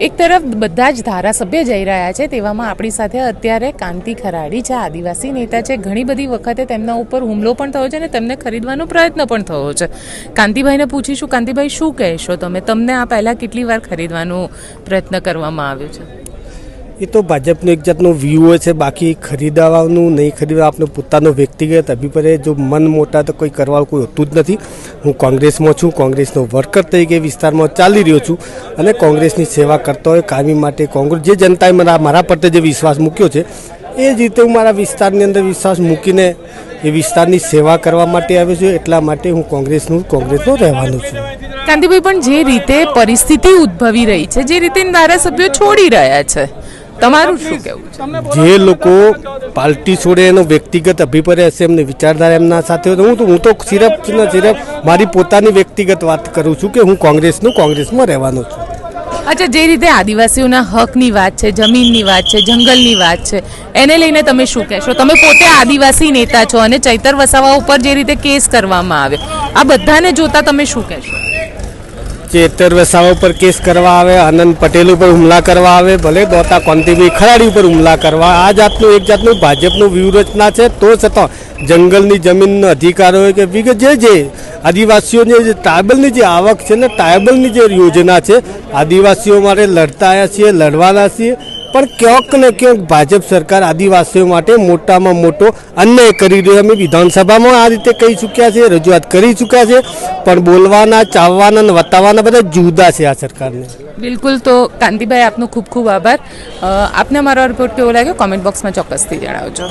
એક તરફ બધા જ ધારાસભ્ય જઈ રહ્યા છે તેવામાં આપણી સાથે અત્યારે કાંતિ ખરાડી છે, આદિવાસી નેતા છે. ઘણી બધી વખતે તેમના ઉપર હુમલો પણ થયો છે અને તેમને ખરીદવાનો પ્રયત્ન પણ થયો છે. કાંતિભાઈને પૂછીશું, કાંતિભાઈ શું કહેશો તમે? તમને આ પહેલાં કેટલી વાર ખરીદવાનો પ્રયત્ન કરવામાં આવ્યો છે? એ તો ભાજપનો એક જાતનો વ્યૂ છે, બાકી ખરીદવાનું, નહીં ખરીદવા આપણો પોતાનો વ્યક્તિગત અભિપ્રાય જો મન મોટા તો કોઈ કરવા કોઈ હોતું જ નથી. હું કોંગ્રેસમાં છું, કોંગ્રેસનો વર્કર તરીકે વિસ્તારમાં ચાલી રહ્યો છું અને કોંગ્રેસની સેવા કરતો હોય, કાયમી માટે કોંગ્રેસ, જે જનતાએ મારા મારા પ્રત્યે જે વિશ્વાસ મૂક્યો છે, એ જ રીતે હું મારા વિસ્તારની અંદર વિશ્વાસ મૂકીને એ વિસ્તારની સેવા કરવા માટે આવ્યો છું. એટલા માટે હું કોંગ્રેસનું, કોંગ્રેસનો રહેવાનો છું. કાંતિભાઈ પણ જે રીતે પરિસ્થિતિ ઉદ્ભવી રહી છે, જે રીતે ધારાસભ્યો છોડી રહ્યા છે તમારું શું કહેવું છે? જે લોકો પાર્ટી છોડે એનો વ્યક્તિગત અભિપ્રાય હશે એમને વિચારધારા એમના સાથે હું તો હું તો સિરફ ને સિરફ મારી પોતાની વ્યક્તિગત વાત કરું છું કે હું કોંગ્રેસનું કોંગ્રેસમાં રહેવાનો છું. અચ્છા જે રીતે આદિવાસીઓના હકની વાત છે જમીનની વાત છે જંગલની વાત છે એને લઈને તમે શું કહેશો? તમે પોતે આદિવાસી નેતા છો અને ચૈતર વસાવા ઉપર જે રીતે કેસ કરવામાં આવ્યો આ બધાને જોતા તમે શું કહેશો? ચેતર વસાવા ઉપર કેસ કરવા આવે, આનંદ પટેલ ઉપર હુમલા કરવા આવે, ભલે દોતા કોંતીભાઈ ખરાડી ઉપર હુમલા કરવા, આ જાતનું એક જાતનું ભાજપનું વ્યૂહરચના છે. તો છતાં જંગલની જમીનનો અધિકારો હોય કે વિગત જે જે આદિવાસીઓની જે ટ્રાયબલની જે આવક છે ને ટ્રાયબલની જે યોજના છે, આદિવાસીઓ માટે લડતા આવ્યા છીએ, લડવાના છીએ. પણ ક્યાંક ને ક્યાંક ભાજપ સરકાર આદિવાસીઓ માટે મોટામાં મોટો અન્યાય કરી રહ્યો અમે વિધાનસભામાં આ રીતે કહી ચૂક્યા છે, રજૂઆત કરી ચૂક્યા છે, પણ બોલવાના, ચાવવાના અને વતાવવાના બધા જુદા છે આ સરકારને. બિલકુલ, તો કાંતિભાઈ આપનો ખૂબ ખૂબ આભાર. આપને મારો રિપોર્ટ કેવો લાગ્યો? કોમેન્ટ બોક્સમાં ચોક્કસથી જણાવજો.